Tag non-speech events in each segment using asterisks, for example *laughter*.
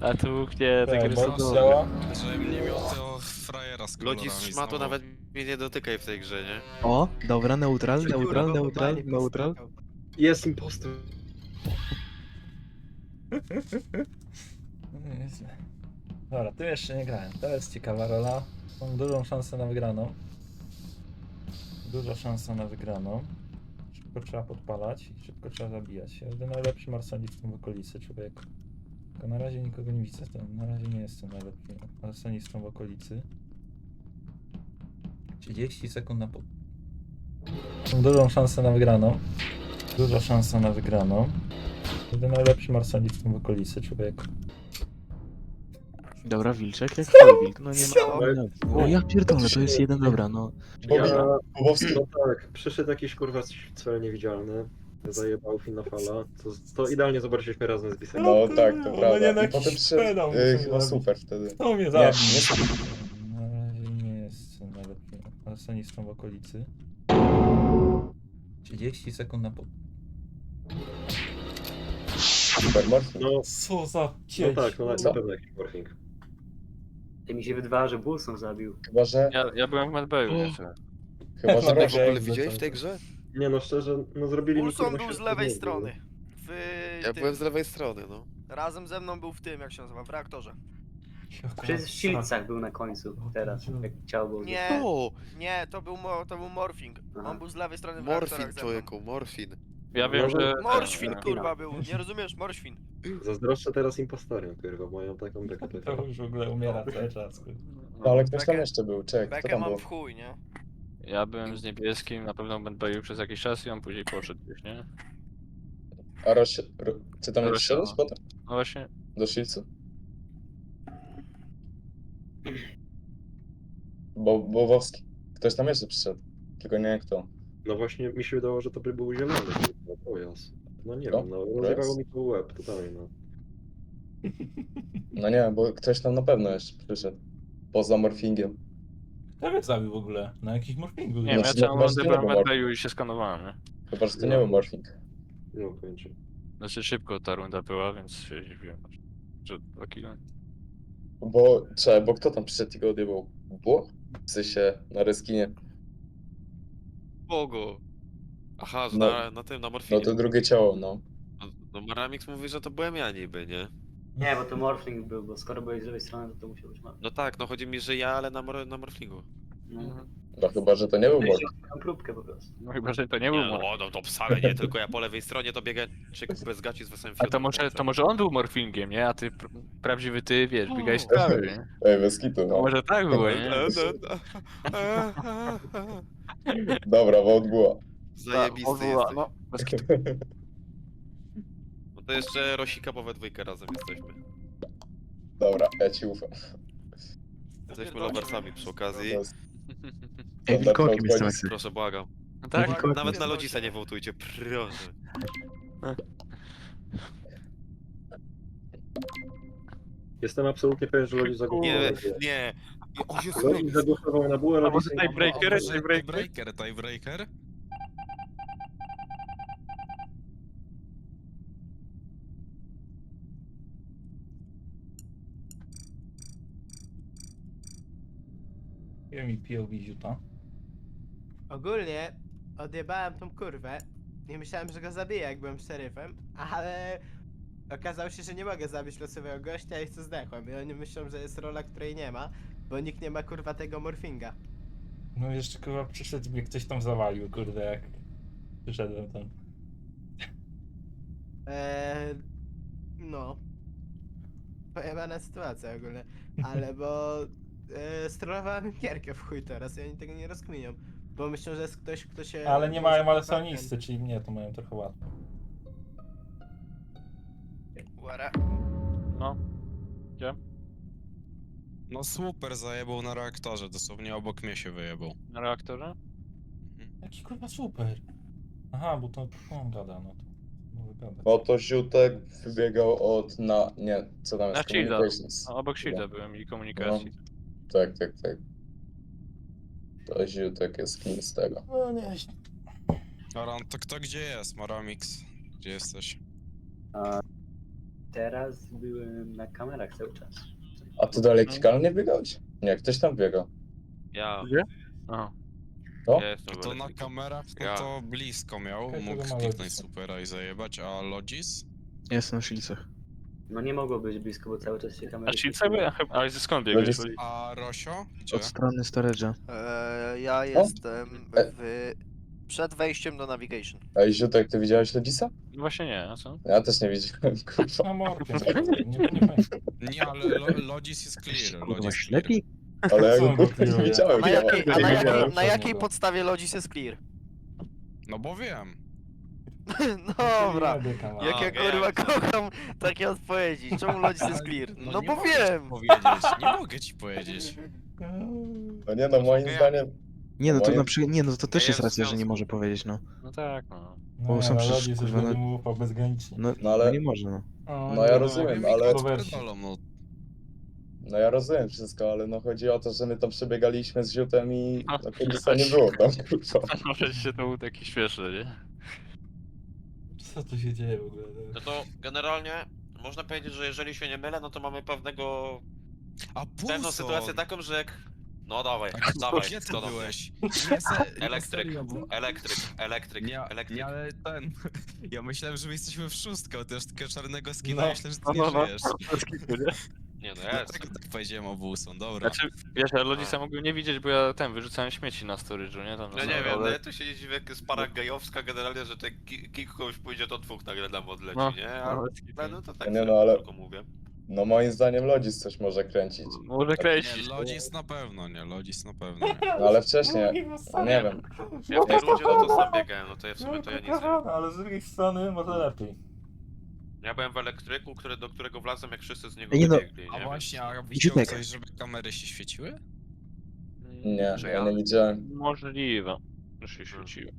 A tu gdzie Tak, tak, bo działa. Żebym nie miał tego frajera z kolorami Lodzis szmato znowu. nawet mnie nie dotykaj w tej grze, nie? O, dobra, neutral, neutral, neutral, neutral. Jest impostor. No *laughs* nieźle. Dobra, tym jeszcze nie grałem. To jest ciekawa rola. Mam dużą szansę na wygraną. Duża szansa na wygraną. Szybko trzeba podpalać i szybko trzeba zabijać. Ja będę najlepszym arsonistą w okolicy, człowieku. Tylko na razie nikogo nie widzę. Ten, na razie nie jestem najlepszym arsonistą w okolicy. 30 sekund na pod... Mam dużą szansę na wygraną. Duża szansa na wygraną. Będę najlepszym arsonistą w okolicy, człowieku. Dobra, wilczek, jak twój wilk, no nie ma... O, ja pierdolę, to jest jeden, dobra, no. Ja, no tak, przyszedł jakiś kurwa cel niewidzialny, zajebał Finofala, to, to idealnie zobaczyliśmy razem z Bisem. No tak, to no prawda. nie, no I jakiś potem przyszedł pedał y, muszę chyba zrobić. super wtedy. To mnie Nie, zabił. nie Na razie nie jestem najlepszym arsonistą w okolicy. 30 sekund na pod... super morfin. No, Co za no cieć. tak, no na, na pewno jakiś morfing. Ty mi się wydawało, że Bulson zabił. Chyba, że... Ja, ja byłem w Medbayu, nie. Chyba, że... Dobra, w ogóle widziałeś w tej grze? Nie no szczerze, no zrobili mi Ulson kurwa był z świetny lewej strony. W Ja tym, byłem z lewej strony, no. Razem ze mną był w tym, jak się nazywa, w reaktorze. Przez Shieldsach był na końcu, teraz, jak ciało było. Nie, O, nie, to był, mo, to był Morfing. Aha. On był z lewej strony w reaktorach morfin, ze mną. człowieku, morfin. Ja wiem, że... Morświn, *laughs* kurwa, był. Nie rozumiesz? Morświn. Zazdroszczę teraz impostorem, kurwa, mają taką bekę. *laughs* To już w ogóle umiera cały czas. No, ale ktoś tam Bekę- jeszcze był, czekaj, kto Bekę tam mam był? w chuj, nie? Ja byłem z niebieskim, na pewno w Medbayu przez jakiś czas i on później poszedł gdzieś, nie? A roś... Ro... Czy tam Roś- przyszedłeś potem? No właśnie, Do Shields'u? Bo, Bobowski. Ktoś tam jeszcze przyszedł. Tylko nie wiem kto. No właśnie mi się wydawało, że to by był zielony, kurwa, pojazd. No nie Co? wiem, no rozjebało mi to łeb totalnie, no. No nie, bo ktoś tam na pewno jeszcze przyszedł. Poza morfingiem. Kto mnie zabił w ogóle? Na jakiś morfingu? nie wiem, ja nie, bo- Medbayu i się skanowałem, nie? Chyba, że to nie był morfing. Nie mam pojęcia. Znaczy szybko ta runda była, więc się dziwiłem, że dwa kilo. Bo, czekaj, bo kto tam przyszedł i go odjebał? Było? W sensie, na reskinie. Bogo. Aha, że No. na, na tym, na morfinie. No to drugie ciało, no. No, no Maramix mówi, że to byłem ja niby, nie? Nie, bo to Morphling był, bo skoro byłeś z lewej strony, to to musiał być Morphling. No tak, no chodzi mi, że ja, ale na, mor na morflingu. No. No chyba, że to nie był. Mam próbkę po prostu. No chyba, że to nie był mor- no, no to wcale nie, tylko ja po lewej stronie to biegę czyk bez gaci z wesołym A to może, to może on był morfingiem, nie? A ty, pr prawdziwy ty, wiesz, biegałeś z prawy, nie? Ej, bez kitu, To no. może tak było, nie? E, no, no. Dobra, bo odbyła. Zajebisty była, jesteś. no, bez kitu. *laughs* To jeszcze Rosika po we dwójkę razem jesteśmy. Dobra, ja ci ufam. Jesteśmy loversami przy okazji. Ej, wilkołakiem jestem jak. Proszę, błagam. No tak, Nawet na. Lodzisa nie wołtujcie, proszę. Jestem absolutnie pewien, że Lodzi zagłosował Nie, nie. O Jezu, Lodzi zagłosował na bułę, A Lodzi tiebreaker, tiebreaker? Tiebreaker, tiebreaker. Ile mi POV ziuta? Ogólnie odjebałem tą kurwę i myślałem, że go zabiję, jak byłem szeryfem, ale okazało się, że nie mogę zabić losowego gościa i co zdechłem. I oni myślą, że jest rola, której nie ma, bo nikt nie ma kurwa tego morfinga. No jeszcze kurwa przyszedł mnie ktoś tam zawalił, kurde, jak przyszedłem tam. Eee, no. Pojebana sytuacja ogólnie. Ale bo e, strollowałem im gierkę w chuj teraz oni tego nie rozkminią. Bo myślą, że jest ktoś, kto się... Ale nie mają kurwa alersonisty, czyli mnie to mają trochę łatwo. Łara. No. Gdzie? No super, zajebał na reaktorze, dosłownie obok mnie się wyjebał. Na reaktorze? Mhm. Jaki kurwa super. Aha, bo to on gada, no to. No gada. No to Ziutek wybiegał od na... Nie, co tam Na jest? shielda. Communications. No, obok shielda byłem i komunikacji. Tak, tak, tak. To Ziutek jest z tego. No nie, Aran, to kto gdzie jest, Maramix? Gdzie jesteś? Teraz byłem na kamerach cały czas. A tu do lektykalnie biegałeś? Nie, ktoś tam biegał. Ja, Aha. O? ja jestem To na elektrykiem. kamerach, no Ja. to blisko miał, Okej, mógł ma kliknąć supera i zajebać, a Logis? Jestem na szylcach. No nie mogło być blisko, bo cały czas się kamery... A ci co by? Ale skąd biegłeś? Ludzie- A Rosio? Gdzie? Od strony storage'a. Eee, ja jestem E. w... przed wejściem do navigation. Ej, Ziutek, ty widziałeś Lodzisa? No Właśnie nie, a co? Ja też nie widziałem, *laughs* kurwa. Na morkiem. Nie, nie pamiętam. Nie, ale lo, Logis jest clear, Kurwa, Logis clear. ślepi? Ale ja go kurwa nie widziałem. A na ja jakiej, a na na podstawie Logis jest clear? No bo wiem. *laughs* Dobra. Medyka ma. Jak ja wiem. kurwa kocham takie odpowiedzi. Czemu Logis jest clear? No nie bo mogę ci wiem. Powiedzieć, nie *laughs* mogę ci powiedzieć. No nie no, moim zdaniem... Nie no to Moje- na przykład, nie no to też Ja jest racja, że nie związku. może powiedzieć, no. No tak, no. No, Bo są przecież, Lodis już kurwa, no- mu ufał bezgranicznie. No, No ale- no nie może, no. O, no ja nie, rozumiem, no, ale- kontrowersji. Pierdolą, no. No ja rozumiem wszystko, ale no chodzi o to, że my tam przebiegaliśmy z Ziutem i No. no Kodisa nie było tam, kurwa. *laughs* Może się to był taki śmieszny, nie? *laughs* Co tu się dzieje w ogóle? No to generalnie można powiedzieć, że jeżeli się nie mylę, no to mamy pewnego... A pewną sytuację taką, że jak... No dawaj, A dawaj, Gdzie ty do byłeś? Nie, se, nie, Elektryk, serio, bo- elektryk, elektryk, Nie, elektryk. nie, ale ten. *laughs* Ja myślałem, że my jesteśmy w szóstkę, ty masz takiego czarnego skina, No. myślałem, że ty No, nie no, no. żyjesz. *laughs* Nie no, *laughs* Ja tak, jestem. tak powiedziałem o Wilson, dobra. Znaczy, wiesz, ja Lodzisa mogłem nie widzieć, bo ja ten, wyrzucałem śmieci na storage'u, nie? Tam No nie wiem, no ale- ja tu się nie dziwię, jak jest para gejowska generalnie, że ten ki- kick kogoś pójdzie, to dwóch nagle nam odleci, No, nie? no, A, bez kitu. no to tak Nie sobie no, ale- tylko mówię. No moim zdaniem Lodzis coś może kręcić. Może Nie, kręcić. Lodzis na pewno, nie, Lodzis na pewno nie. No ale wcześniej, no nie wiem. Ja w tej rundzie no to sam biegałem, no to ja w sumie to ja nic nie wiem. Ale z drugiej strony może lepiej. Ja byłem w elektryku, który, do którego wlazłem, jak wszyscy z niego Nie no, wybiegli, A nie? właśnie, a widział ktoś, żeby kamery się świeciły? Nie, Że ja ja? nie widziałem. Możliwe, że się świeciło.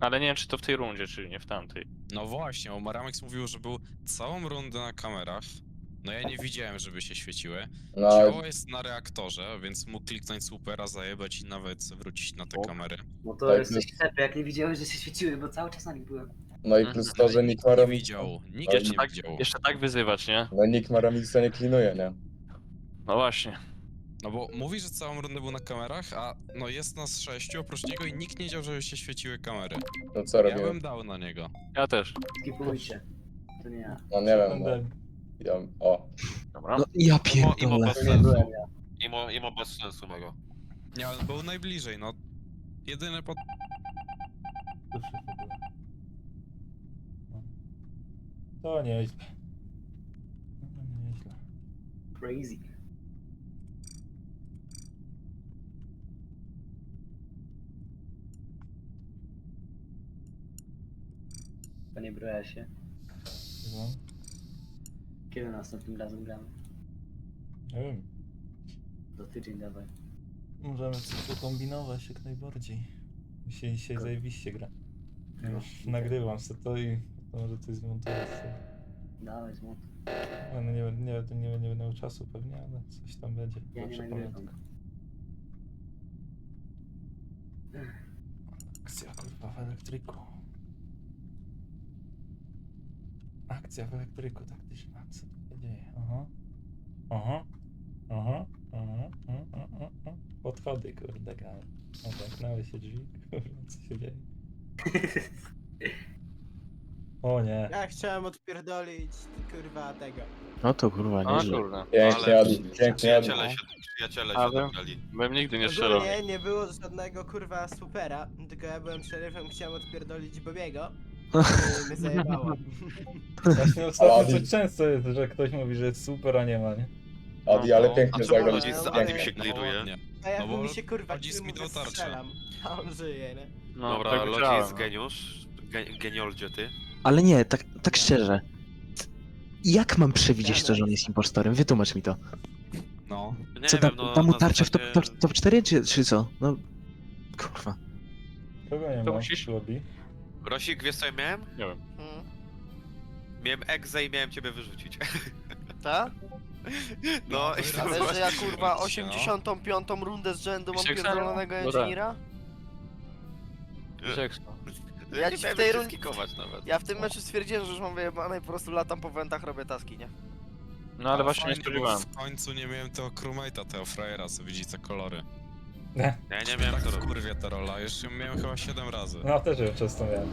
Ale nie wiem, czy to w tej rundzie, czy nie w tamtej. No właśnie, bo Maramex mówił, że był całą rundę na kamerach. No ja nie widziałem, żeby się świeciły. No, Ciało jest na reaktorze, więc mógł kliknąć supera, zajebać i nawet wrócić na te O. kamery. No to Tak, jesteś ślepy, jak nie widziałeś, że się świeciły, bo cały czas na nich byłem. No i plus to, że nikt Mara... Nie widział, nikt Ale nie tak, widział. jeszcze tak wyzywać, nie? No nikt Maramixa nie klinuje, nie? No właśnie. No bo mówi, że całą rundę był na kamerach, a no jest nas sześciu oprócz niego i nikt nie wiedział, że się świeciły kamery. No co Ja bym dał na niego. Ja też. Skipujcie. To nie ja. No nie wiem, no. Ja... O, Dobra. No ja Imo, imo pierdolę. bez To nie sensu. byłem ja. Imo, imo bez sensu mego. Nie, ale był najbliżej, no. Jedyny pod... Słyszę w ogóle. No. To nieźle. No, nieźle. Crazy. Panie Brojasie, No, kiedy następnym razem gramy? nie wiem. Do tydzień dawaj. Możemy coś pokombinować jak najbardziej. Mi się dzisiaj zajebiście gra. No, Już nagrywam sobie to i to może coś zmontować sobie. Dawaj zmut. No, nie, nie, nie, nie, nie będę miał czasu pewnie, ale coś tam będzie. Ja nie Zawsze nagrywam. pamiętam. Akcja kurwa w elektryku. Akcja w elektryku taktyczna. Co tu się dzieje? Aha. Aha. Aha. Aha. aha, aha, aha. Podchody kurde grałem. O, zamknęły się drzwi. *laughs* Kurwa, co się dzieje? *laughs* O nie. Ja chciałem odpierdolić kurwa tego. No to kurwa, A nieźle. kurde. pięknie, Ale Adi, pięknie, Adi. Przyjaciele się, przyjaciele się Ale- dobrali. Bym nigdy nie strzelał. Ogólnie nie było żadnego kurwa supera, tylko ja byłem szeryfem, chciałem odpierdolić Bobiego. I mnie zajebało. *laughs* Właśnie ostatnio coś często jest, że ktoś mówi, że jest super, a nie ma, nie? Adi, ale No, pięknie a czemu zagrał. Lodzi z No, Adim nie. się ładnie. A jak No bo mi się kurwa Lodzi kill mi dał mówię, tarczę. strzelam. A on żyje, nie? No, Dobra, tak Lodzi jest no. geniusz. Ge genioldzie ty. Ale nie, tak, tak szczerze. Jak mam przewidzieć to, że on jest impostorem? Wytłumacz mi to. No. Nie Co, wiem, no, da mu na tarczę w top, zasadzie- top, top 4 czy, czy co? No, kurwa. Kogo nie To ma musisz- w lobby? Rosik, wiesz co ja miałem? Nie wiem. Hmm. Miałem egzę i miałem ciebie wyrzucić. *laughs* Ta? No, No, i A wiesz, że ja kurwa robisz, no. 85 rundę z rzędu mam Wiesz, jak pierdolonego? No tak. Ja Ja ci nie w miałem tej się rund- skikować nawet. Ja w tym meczu stwierdziłem, że już mam wyjebane i po prostu latam po wentach, robię taski, nie? No ale A właśnie nie fajnie, bo spodziewałem. W końcu nie miałem tego crewmate'a, tego frajera, co widzi te kolory. Nie. Ja nie miałem tak to w robić. kurwie ta rola, jeszcze ją miałem chyba 7 razy. No też ją często miałem.